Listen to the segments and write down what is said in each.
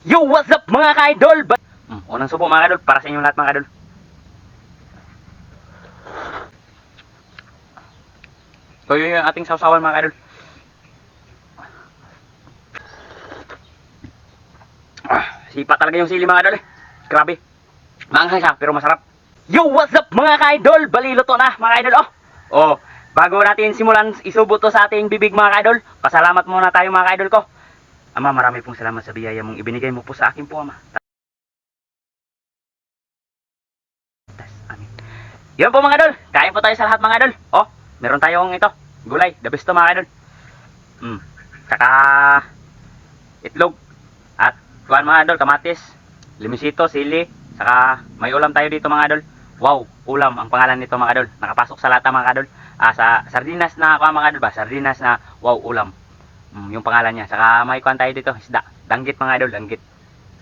Yo, what's up mga ka-idol? Ba- Hmm, unang subo mga ka-idol, para sa inyong lahat mga ka-idol. So yun yung ating sausawan mga ka-idol. Ah, sipa talaga yung sili mga ka-idol eh. Grabe. Maanghang siya, pero masarap. Yo, what's up mga ka-idol? Balilo to na mga ka-idol. Oh, oh bago natin simulan isubo to sa ating bibig mga ka-idol, pasalamat muna tayo mga ka-idol ko. Ama, marami pong salamat sa biyaya mong ibinigay mo po sa akin po, Ama. Amin. Yun po mga idol, kain po tayo sa lahat mga idol. Oh, meron tayong ito, gulay, the best to mga idol. Mm. Saka itlog at kuan mga idol, kamatis, limisito, sili, saka may ulam tayo dito mga idol. Wow, ulam ang pangalan nito mga idol. Nakapasok sa lata mga idol. Ah, sa sardinas na kuan mga idol ba? Sardinas na wow ulam. Mm, yung pangalan niya. Saka may kuan tayo dito, isda. Danggit mga idol, danggit.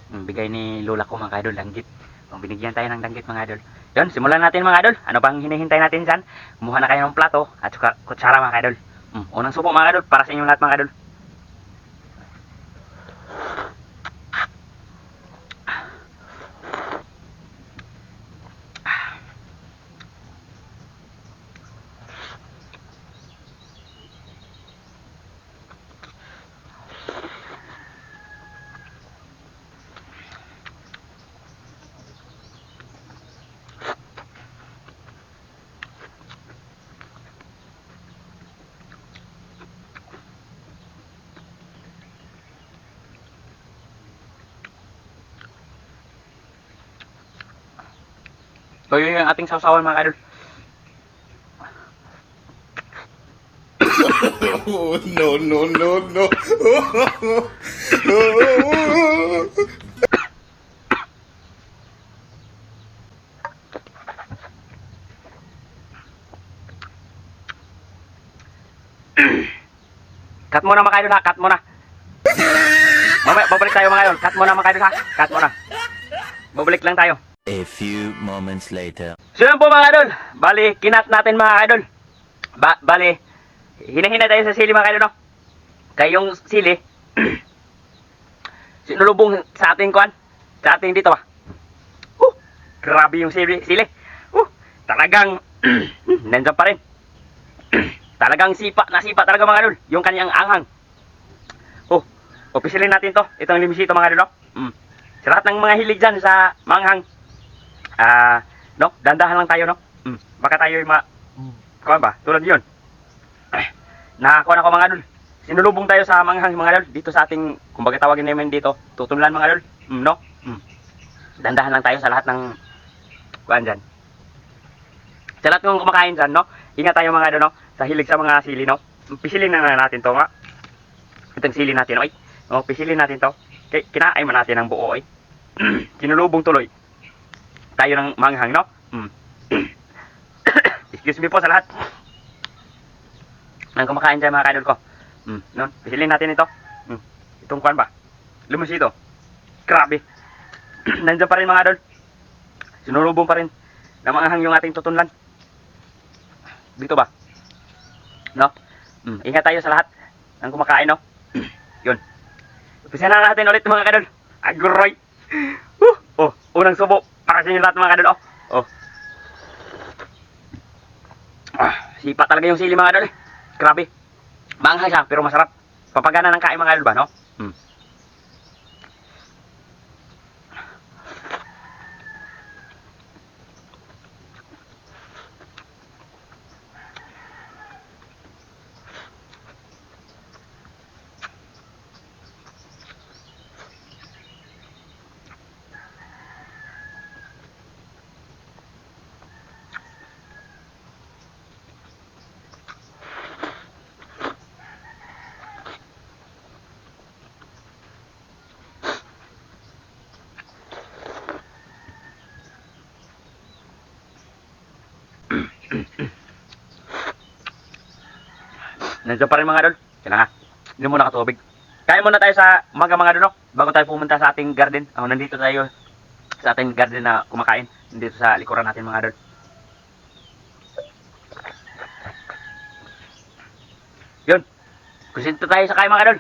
Mm, bigay ni lola ko mga idol, danggit. Kung binigyan tayo ng danggit mga idol. Yun, simulan natin mga idol. Ano bang hinihintay natin dyan? Kumuha na kayo ng plato at kutsara mga idol. Mm, unang subo mga idol, para sa inyong lahat mga idol. So yun yung ating sausawan mga idol. Oh, no, no, no, no. Cut muna mga idol ha, cut muna. Mamaya, babalik tayo mga idol. Cut muna mga idol ha, cut muna. Babalik lang tayo. A few moments later. So po mga idol, bali, kinat natin mga idol. Ba bali, hinahina tayo sa sili mga idol no? Kaya yung sili, sinulubong sa ating kuan, sa ating dito ba? Uh, grabe yung sili, sili. Uh, talagang, nandiyan pa rin. talagang sipa, nasipa talaga mga idol, yung kanyang anghang. Oh, opisilin natin to, itong limisito mga idol no? Mm. Sa lahat ng mga hilig dyan sa manghang, Ah, no? Dandahan lang tayo, no? Mm. Baka tayo ma... Kuha ba? Tulad yun. Nakakuha na ko mga idol. Sinulubong tayo sa manghang mga idol. Dito sa ating, kumbaga tawagin namin dito, tutunlan mga idol. Mm, no? Mm. Dandahan lang tayo sa lahat ng... Kuhaan dyan. Sa lahat ng kumakain dyan, no? Ingat tayo mga idol, no? Sa hilig sa mga sili, no? Pisilin na natin to, nga. Itong sili natin, okay? No, pisilin natin to. Kay, kinain natin ng buo, eh. Sinulubong tuloy tayo ng manghang, no? Mm. Excuse me po sa lahat. Ang kumakain dyan mga kadol ko. Mm. No? Pisilin natin ito. Mm. Itong kwan ba? Lumusito. Grabe. Nandiyan pa rin mga kadol. Sinulubong pa rin. Na manghang yung ating tutunlan. Dito ba? No? Mm. Ingat tayo sa lahat ng kumakain, no? Yun. Umpisa na natin ulit mga kadol. Agroy. Uh, oh, unang subo para sa inyo lahat mga kadol. Oh. oh. Ah, sipa talaga yung sili mga kadol. eh. Grabe. Maanghang siya pero masarap. Papagana ng kain mga kadol ba, no? Hmm. Nandiyan pa rin mga idol. Kaya nga. Hindi muna katubig. Kaya muna tayo sa mga mga idol? Bago tayo pumunta sa ating garden. Oh, nandito tayo sa ating garden na kumakain. Nandito sa likuran natin mga idol. Yun. Kusinto tayo sa kain mga idol.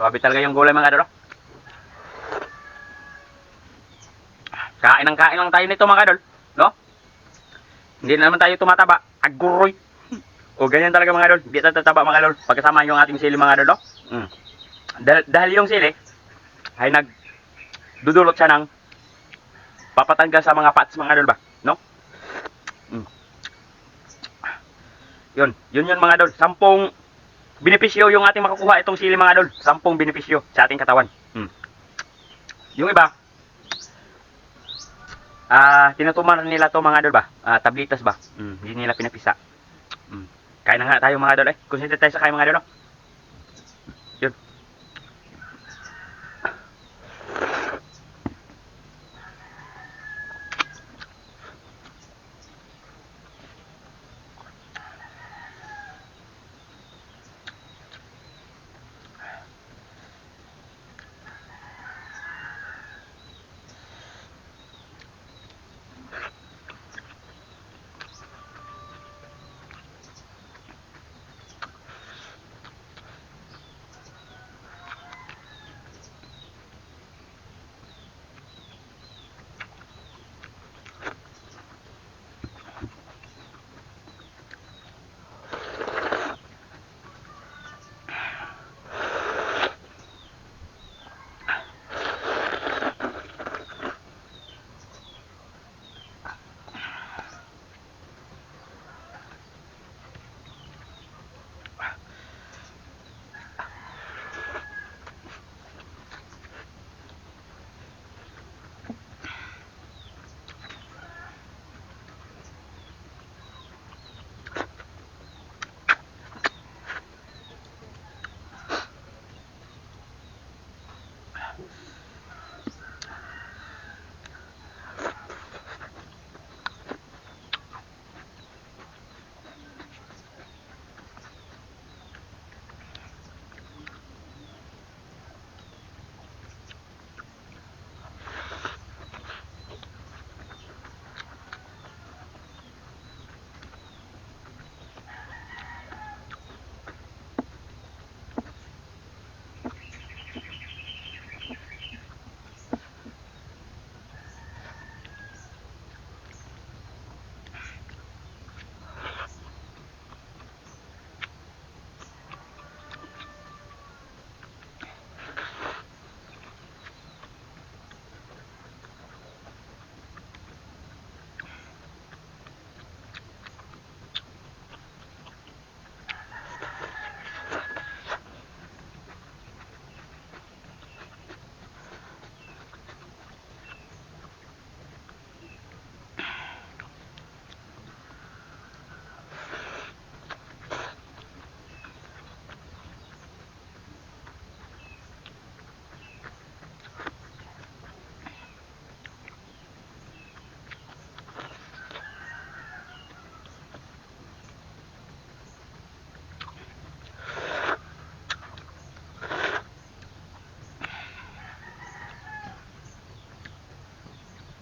Swabe talaga yung gulay mga oh. Kain ng kain lang tayo nito mga idol. No? Hindi na naman tayo tumataba. Aguroy. O ganyan talaga mga idol. Hindi tayo tataba mga idol. Pagkasama yung ating sili mga idol. No? Mm. Dahil, dahil yung sili ay nag dudulot siya ng papatanggal sa mga fats mga idol ba? No? Mm. Yun. Yun yun mga idol. Sampung benepisyo yung ating makukuha itong sili mga idol. Sampung benepisyo sa ating katawan. Mm. Yung iba, Ah, tinutuman nila to mga idol ba? Ah, tablitas ba? Mm, hindi nila pinapisa. Mm. Kain na nga tayo mga idol eh. Concentrate tayo sa kain mga idol. No?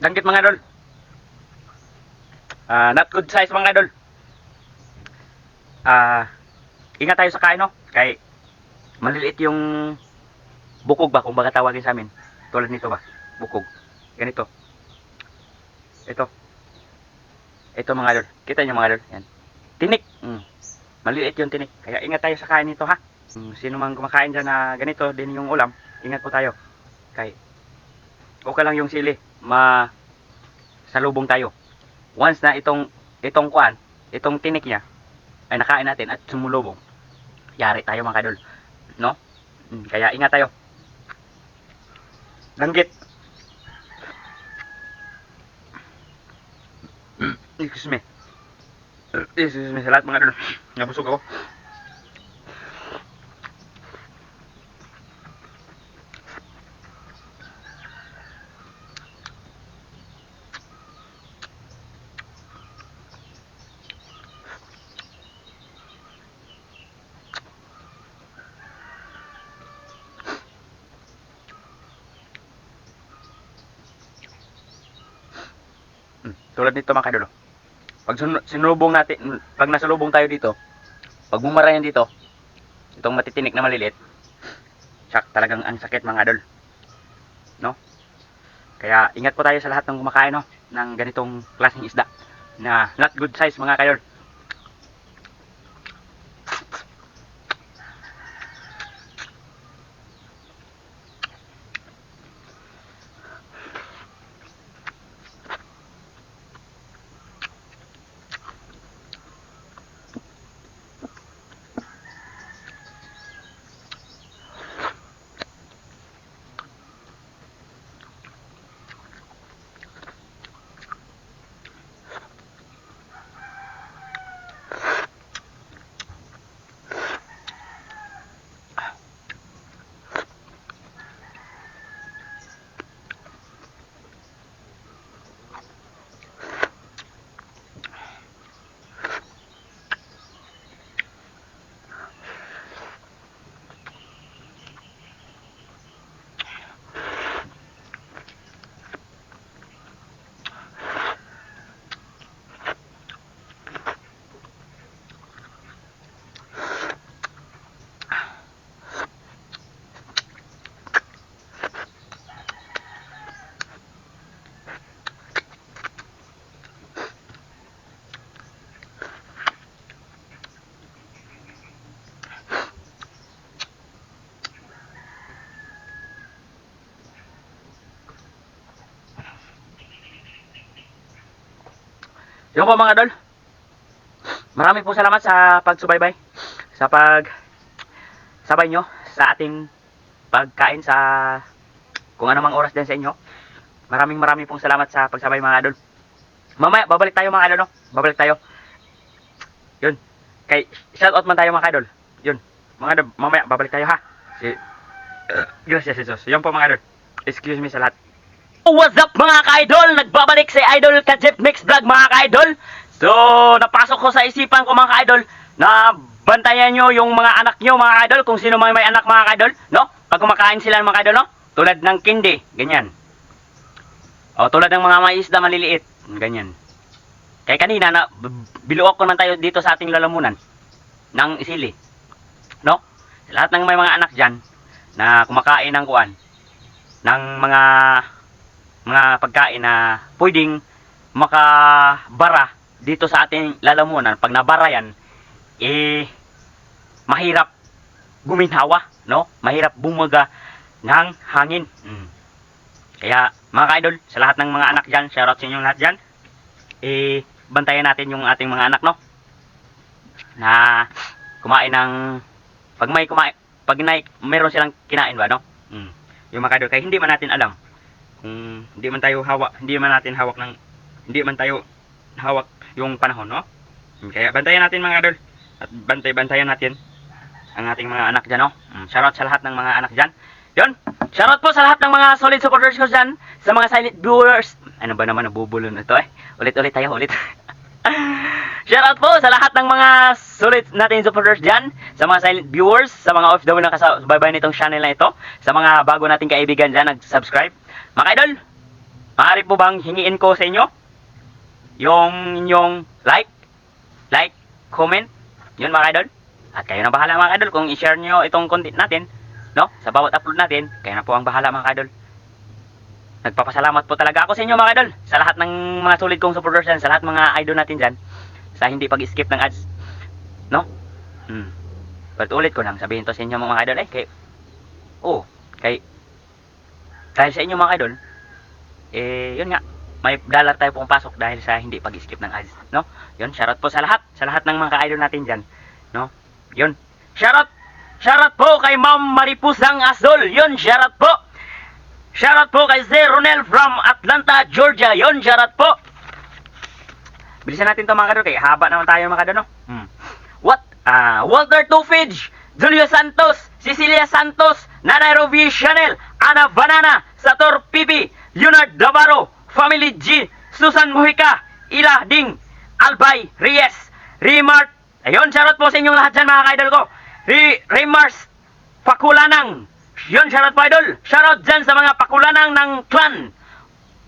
Danggit mga idol. Ah, not good size mga idol. Ah, ingat tayo sa kain no. Kay maliliit yung bukog ba kung baga tawagin sa amin. Tulad nito ba? Bukog. Ganito. Ito. Ito mga idol. Kita niyo mga idol. Yan. Tinik. Mm. Maliliit yung tinik. Kaya ingat tayo sa kain nito ha. Mm, sino man kumakain dyan na ganito din yung ulam, ingat po tayo. Kay okay lang yung sili. Ma salubong tayo. Once na itong itong kuan, itong tinik niya ay nakain natin at sumulubong. Yari tayo mga kadol. No? Mm, Kaya ingat tayo. Langgit. Excuse me. Excuse me sa lahat mga kadol. Nabusog ako. Tulad nito mga kadolo. Pag sinulubong natin, pag nasalubong tayo dito, pag bumara yan dito, itong matitinik na maliliit, sakta talagang ang sakit mga idol. No? Kaya ingat po tayo sa lahat ng kumakain no ng ganitong klaseng isda na not good size mga kaidol. Yun po mga idol. Maraming po salamat sa pagsubaybay. Sa pag sabay nyo sa ating pagkain sa kung anumang oras din sa inyo. Maraming maraming pong salamat sa pagsabay mga idol. Mamaya, babalik tayo mga idol, no? Babalik tayo. Yun. Kay, shout out man tayo mga idol. Yun. Mga idol, mamaya, babalik tayo ha. Si, Gracias Jesus. Yun po mga idol. Excuse me sa lahat. What's up mga ka-idol? Nagbabalik si Idol Kajip Mix Vlog mga ka-idol. So, napasok ko sa isipan ko mga ka-idol na bantayan nyo yung mga anak nyo mga ka-idol kung sino may may anak mga ka-idol, no? Pag kumakain sila mga ka-idol, no? Tulad ng kindi, ganyan. O, tulad ng mga mais na maliliit, ganyan. Kaya kanina, na, biluok ko naman tayo dito sa ating lalamunan ng isili. No? Lahat ng may mga anak dyan na kumakain ng kuan, ng mga mga pagkain na pwedeng makabara dito sa ating lalamunan. Pag nabara yan, eh, mahirap guminhawa, no? Mahirap bumaga ng hangin. Mm. Kaya, mga ka-idol, sa lahat ng mga anak dyan, shoutout sa inyong lahat dyan, eh, bantayan natin yung ating mga anak, no? Na kumain ng, pag may kumain, pag may, meron silang kinain ba, no? Mm. Yung mga ka-idol, kaya hindi man natin alam kung hindi man tayo hawak, hindi man natin hawak ng hindi man tayo hawak yung panahon, no? Kaya bantayan natin mga idol. At bantay-bantayan natin ang ating mga anak dyan, no? Mm, Shoutout sa lahat ng mga anak dyan. Yun, shoutout po sa lahat ng mga solid supporters ko dyan, sa mga silent viewers. Ano ba naman, nabubulon ito eh. Ulit-ulit tayo, ulit. Shoutout po sa lahat ng mga sulit natin supporters dyan, sa mga silent viewers, sa mga OFW na kasabay nitong channel na ito, sa mga bago nating kaibigan dyan, nag-subscribe. Mga idol, maaari po bang hingiin ko sa inyo yung inyong like, like, comment, yun mga idol. At kayo na bahala mga idol kung i-share nyo itong content natin, no? Sa bawat upload natin, kayo na po ang bahala mga idol. Nagpapasalamat po talaga ako sa inyo mga idol, sa lahat ng mga solid kong supporters dyan, sa lahat mga idol natin dyan, sa hindi pag-skip ng ads, no? Hmm. But ulit ko lang sabihin to sa inyo mga idol, eh, kay, oh, kay, dahil sa inyo mga idol, eh, yun nga, may dollar tayo pong pasok dahil sa hindi pag-skip ng ads, no? Yun, shoutout po sa lahat, sa lahat ng mga ka-idol natin dyan, no? Yun, shoutout, shoutout po kay Ma'am Maripusang Asdol, yun, shoutout po. Shoutout po kay Sir Ronel from Atlanta, Georgia, yun, shoutout po. Bilisan natin to mga kadol, kaya haba naman tayo mga kadol, no? Hmm. What? Ah, Walter Tufage, Julio Santos, Cecilia Santos, Nanay Rovi Chanel, Ana Banana, Sator Pipi, Leonard Davaro, Family G, Susan Mujica, Ila Ding, Albay Reyes, Remart, ayun, shoutout po sa inyong lahat dyan mga ka-idol ko. Re Pakulanang, yun, shoutout po idol. Shoutout dyan sa mga pakulanang ng clan.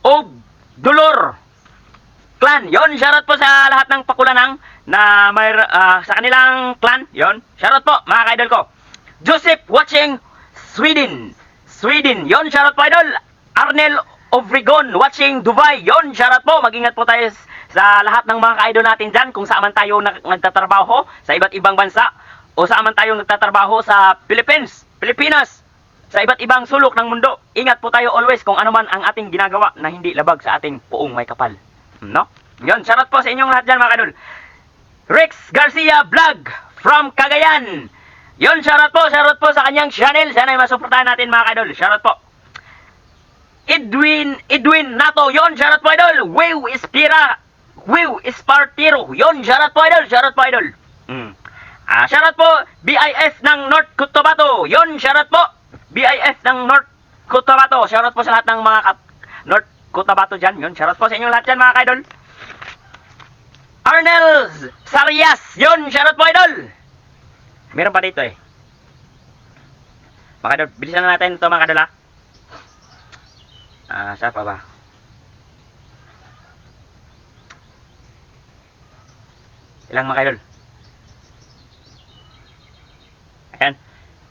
O Dolor clan. Yon, shoutout po sa lahat ng pakulanang na may ah, sa kanilang clan. Yon, shoutout po mga ka-idol ko. Joseph watching Sweden. Sweden. Yon, shoutout po idol. Arnel Obregon watching Dubai. Yon, shoutout po. Mag-ingat po tayo sa lahat ng mga ka-idol natin dyan kung saan man tayo nag- nagtatrabaho sa iba't ibang bansa o saan man tayo nagtatrabaho sa Philippines, Pilipinas, sa iba't ibang sulok ng mundo. Ingat po tayo always kung ano man ang ating ginagawa na hindi labag sa ating puong may kapal. No? Yon, shoutout po sa inyong lahat dyan mga kadol. Rex Garcia Vlog from Cagayan. Yon, shoutout po, shoutout po sa kanyang channel. Sana masuportahan natin mga kadol. Shoutout po. Edwin, Edwin Nato. Yon, shoutout po idol. Will Espira. Will Espartiro. Yon, shoutout po idol. Shoutout po idol. Mm. Ah, shoutout po BIF ng North Cotabato. Yon, shoutout po. BIF ng North Cotabato. Shoutout po sa lahat ng mga North Cotabato dyan. Yon, shoutout po sa inyong lahat dyan mga kaidol. Arnel Sarias. Yon, shoutout po idol. Meron pa dito eh. Mga kaidol, bilisan na natin ito mga kaidol ha. Ah, saan pa ba? Ilang mga kaidol? Ayan.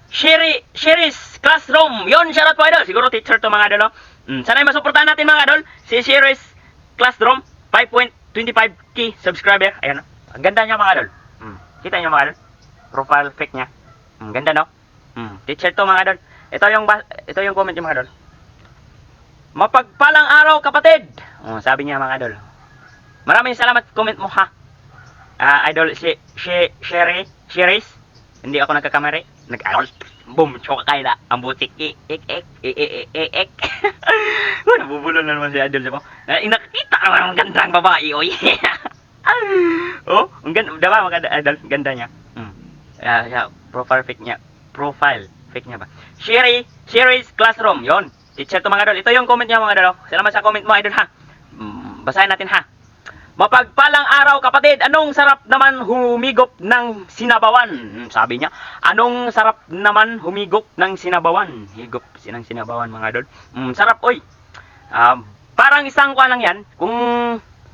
Sherry, Sherry's Classroom. Yon, shoutout po idol. Siguro teacher to mga idol. No? Mm, sana masuportahan natin mga idol. Si Sherry's Classroom. 5.25k subscriber. Ayan. Ang ganda niya mga idol. Mm, kita niyo mga idol. Profile pic niya. Mm, ganda no? Mm, teacher to mga idol. Ito yung ito yung comment niya mga idol. Mapagpalang araw kapatid. Oh, sabi niya mga idol. Maraming salamat comment mo ha. Ah, idol si si Sherry, Sherry's. Hindi ako nagkakamari. Nag boom, choka kayo na. Ang butik. Ik, ik, ik, ik, ik, ik, ik, ik. Oh, Nabubulo na naman si Idol sa mo. Eh, nakita ka naman ang gandang babae, oy. oh, ang ganda, diba maganda, Idol, ganda niya. Mm. Ah, yeah, profile pic niya. Profile pic niya ba? Sherry, Sherry's Classroom, yon. Teacher to mga idol. Ito yung comment niya mga idol. oh. Salamat sa comment mo, idol ha. Mm, basahin natin ha. Mapagpalang araw kapatid, anong sarap naman humigop ng sinabawan? Hmm, Sabi niya, anong sarap naman humigop ng sinabawan? Higop sinang sinabawan mga idol. Mm, sarap oy. Um, parang isang kwa lang yan, kung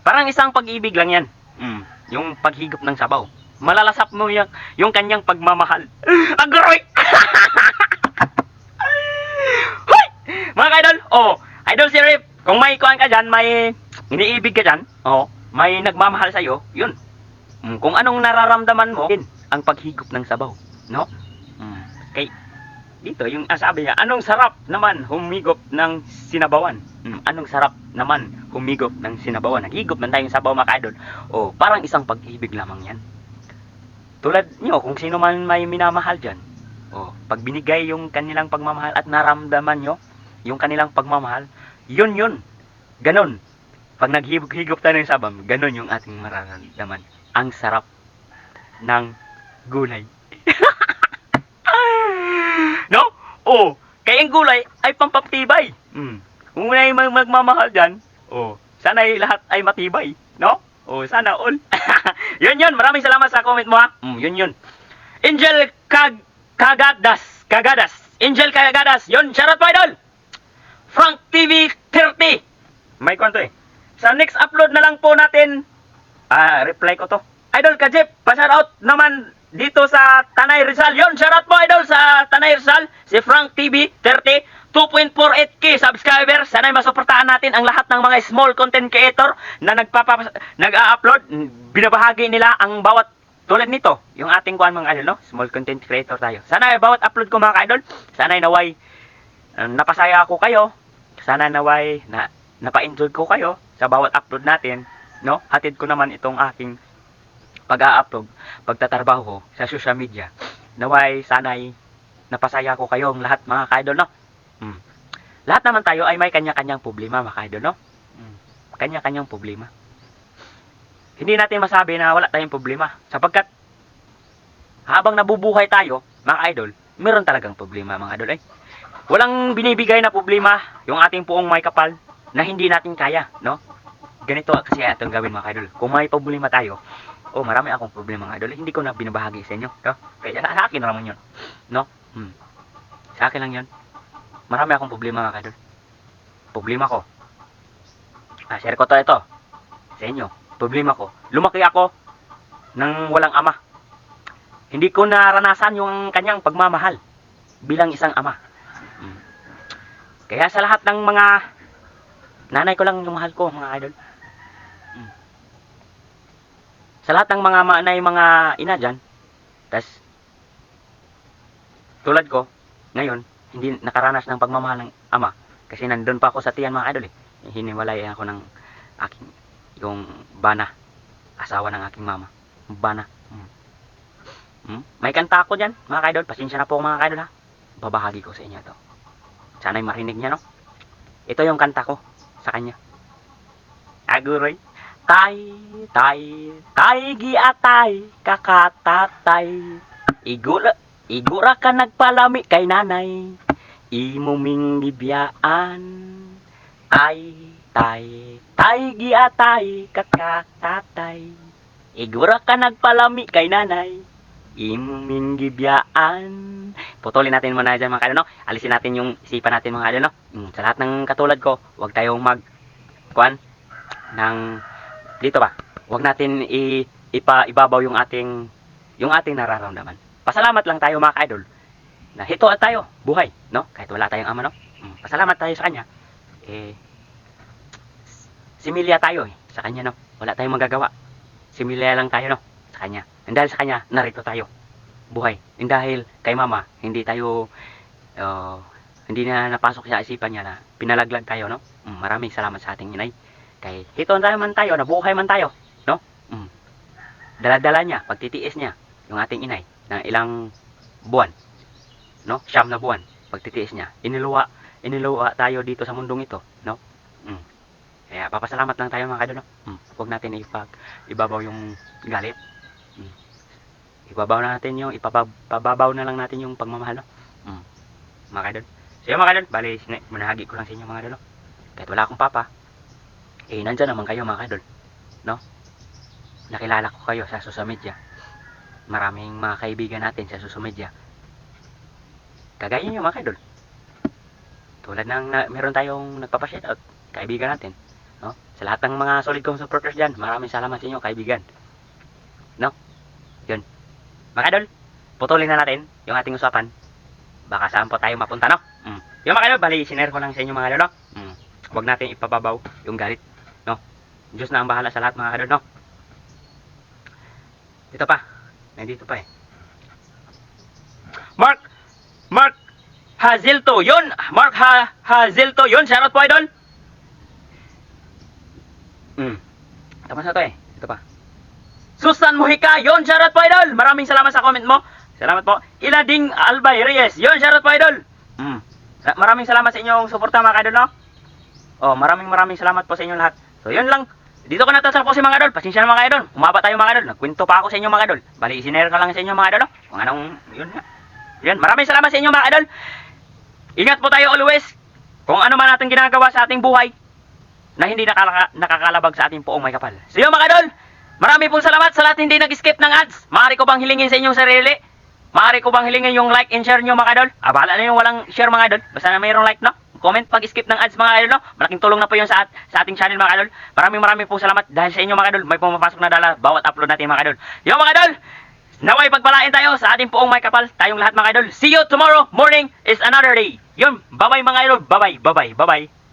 parang isang pag-ibig lang yan. Mm, yung paghigop ng sabaw. Malalasap mo yung, yung kanyang pagmamahal. Agroy! Hoy! Mga ka-idol, oh, idol si Rip, kung may kuhan ka dyan, may iniibig ka dyan, oh, may nagmamahal sa'yo, yun. Mm, kung anong nararamdaman mo, yun, ang paghigop ng sabaw, no? Mm, kay, dito, yung ah, sabi niya, anong sarap naman humigop ng sinabawan? Mm, anong sarap naman humigop ng sinabawan? Naghigop man tayong sabaw, mga ka-idol. Oh, parang isang pag-ibig lamang yan. Tulad nyo, kung sino man may minamahal dyan, oh, pag binigay yung kanilang pagmamahal at naramdaman nyo, yung kanilang pagmamahal, yun yun. Ganon. Pag naghigop tayo ng sabam, ganon yung ating mararamdaman. Ang sarap ng gulay. no? Oh, kaya ang gulay ay pampaptibay. Mm. Kung may mag- magmamahal dyan, oh, sana lahat ay matibay. No? Oh, sana all. yun yun, maraming salamat sa comment mo ha. Mm, yun yun. Angel Kag Kagadas. Kagadas. Angel Kagadas. Yun, shoutout po idol. Frank TV 30. May kwento eh. Sa next upload na lang po natin, ah, reply ko to. Idol Kajip, pa-shoutout naman dito sa Tanay Rizal. Yun, shoutout po idol sa Tanay Rizal. Si Frank TV 30. 2.48k subscriber. Sana'y masuportahan natin ang lahat ng mga small content creator na nagpapa nag-a-upload. Binabahagi nila ang bawat tulad nito, yung ating kuan mga idol, no? Small content creator tayo. Sana ay bawat upload ko mga idol, sana ay naway uh, napasaya ako kayo. Sana naway na napa-enjoy ko kayo sa bawat upload natin, no? Hatid ko naman itong aking pag-a-upload, pagtatrabaho ko sa social media. Naway sana'y napasaya ko kayo ang lahat mga ka-idol, no? Mm. Lahat naman tayo ay may kanya-kanyang problema mga ka-idol, no? Mm. Kanya-kanyang problema. Hindi natin masabi na wala tayong problema sapagkat habang nabubuhay tayo, mga idol, meron talagang problema mga idol. Eh, walang binibigay na problema yung ating puong may kapal na hindi natin kaya, no? Ganito kasi atong gawin mga idol. Kung may problema tayo, oh marami akong problema mga idol, hindi ko na binabahagi sa inyo, no? Kaya sa akin na naman yun, no? Hmm. Sa akin lang yun. Marami akong problema mga idol. Problema ko. Ah, share ko to ito sa inyo. Problema ko. Lumaki ako nang walang ama. Hindi ko naranasan yung kanyang pagmamahal bilang isang ama. Kaya sa lahat ng mga nanay ko lang yung mahal ko, mga idol. Mm. Sa lahat ng mga manay, mga ina dyan, tas tulad ko, ngayon, hindi nakaranas ng pagmamahal ng ama. Kasi nandun pa ako sa tiyan mga idol eh. Hiniwalay ako ng aking, yung bana, asawa ng aking mama. Bana. Mm. Mm. May kanta ako dyan, mga idol. Pasensya na po mga idol ha. Babahagi ko sa inyo to. Sana'y marinig niya, no? Ito yung kanta ko sa kanya. Aguroy. Tay, tay, tay, giatay, kakatatay. Igura, igura ka nagpalami kay nanay. Imuming gibiyaan. Ay, tay, tay, giatay, kakatatay. Igura ka nagpalami kay nanay. Imuming gibiyaan. Putulin natin muna dyan mga kadol, no? Alisin natin yung isipan natin mga kadol, no? Mm, sa lahat ng katulad ko, huwag tayong mag, kuan, ng, dito ba? Huwag natin i, ipa, ibabaw yung ating, yung ating nararamdaman. Pasalamat lang tayo mga kadol, na hito at tayo, buhay, no? Kahit wala tayong ama, no? Mm, pasalamat tayo sa kanya. Eh, similya tayo, eh, sa kanya, no? Wala tayong magagawa. Similya lang tayo, no? Sa kanya. And dahil sa kanya, narito tayo buhay. And dahil kay mama, hindi tayo, uh, hindi na napasok sa isipan niya na pinalaglag tayo, no? Mm, maraming salamat sa ating inay. Kay hito tayo man tayo, nabuhay man tayo, no? Mm. Daladala niya, pagtitiis niya, yung ating inay, ng ilang buwan, no? Siyam na buwan, pagtitiis niya. Iniluwa, iniluwa tayo dito sa mundong ito, no? Mm. Kaya papasalamat lang tayo mga kadol, no? Mm. Huwag natin ipag, ibabaw yung galit. Mm ibabaw na natin yung ipababaw na lang natin yung pagmamahal no mm. mga kadol so yun mga kadol bali manahagi ko lang sa inyo mga kadol no? kahit wala akong papa eh nandyan naman kayo mga kadol no nakilala ko kayo sa social media maraming mga kaibigan natin sa social media kagaya nyo mga kadol tulad ng na, meron tayong nagpapashoutout kaibigan natin no sa lahat ng mga solid kong supporters dyan maraming salamat sa inyo kaibigan no yun mga idol, putulin na natin yung ating usapan. Baka saan po tayo mapunta, no? Mm. Yung mga idol, bali, sinare ko lang sa inyo mga idol, no? Mm. Huwag natin ipababaw yung galit, no? Diyos na ang bahala sa lahat mga idol, no? Dito pa. Nandito pa eh. Mark! Mark Hazilto, yun! Mark ha Hazilto, yun! Shoutout po, idol! Mm. Tama na to eh. Ito pa. Susan Mujica, yon shoutout po idol. Maraming salamat sa comment mo. Salamat po. Ilading Albay Reyes, yon shoutout po idol. Mm. Maraming salamat sa inyong suporta mga idol, no? Oh, maraming maraming salamat po sa inyong lahat. So, yun lang. Dito ko natasal po si mga idol. Pasensya na mga idol. Umaba tayo mga idol. Nagkwento pa ako sa inyo mga idol. Bali, isinare ko lang sa inyo mga idol, no? Kung anong, yun nga. Yun, maraming salamat sa inyo mga idol. Ingat po tayo always. Kung ano man natin ginagawa sa ating buhay na hindi nakaka- nakakalabag sa ating poong may kapal. So yun mga idol, Marami pong salamat sa lahat hindi nag-skip ng ads. Maaari ko bang hilingin sa inyong sarili? Maaari ko bang hilingin yung like and share nyo mga idol? Abala na yung walang share mga idol. Basta na mayroong like no? Comment pag skip ng ads mga idol no? Malaking tulong na po yun sa, at- sa ating channel mga idol. Maraming maraming po salamat dahil sa inyo mga idol. May pumapasok na dala bawat upload natin mga idol. Yung mga idol, naway pagpalain tayo sa ating poong may kapal. Tayong lahat mga idol. See you tomorrow morning is another day. Yun, bye-bye mga idol. Bye-bye, bye-bye, bye-bye.